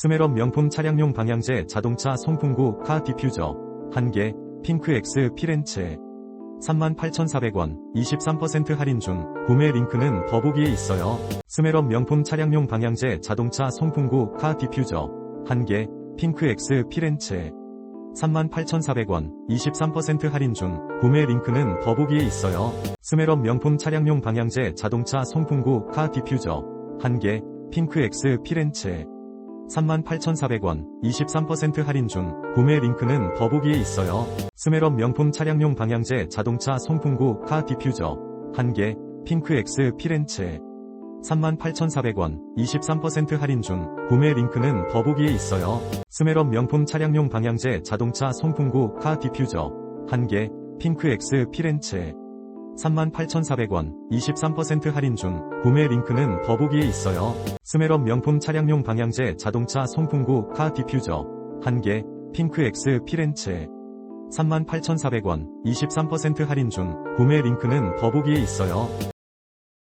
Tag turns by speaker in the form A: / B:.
A: 스메럽 명품 차량용 방향제 자동차 송풍구 카 디퓨저 1개 핑크엑스 피렌체 38,400원 23% 할인 중 구매 링크는 더보기에 있어요. 스메럽 명품 차량용 방향제 자동차 송풍구 카 디퓨저 1개 핑크엑스 피렌체 38,400원 23% 할인 중 구매 링크는 더보기에 있어요. 스메럽 명품 차량용 방향제 자동차 송풍구 카 디퓨저 1개 핑크엑스 피렌체 38,400원 23% 할인 중 구매 링크는 더보기에 있어요. 스메럽 명품 차량용 방향제 자동차 송풍구 카 디퓨저 1개 핑크엑스 피렌체 38,400원 23% 할인 중 구매 링크는 더보기에 있어요. 스메럽 명품 차량용 방향제 자동차 송풍구 카 디퓨저 1개 핑크엑스 피렌체 38,400원 23% 할인 중 구매 링크는 더보기에 있어요. 스메럽 명품 차량용 방향제 자동차 송풍구 카 디퓨저 1개 핑크엑스 피렌체 38,400원 23% 할인 중 구매 링크는 더보기에 있어요.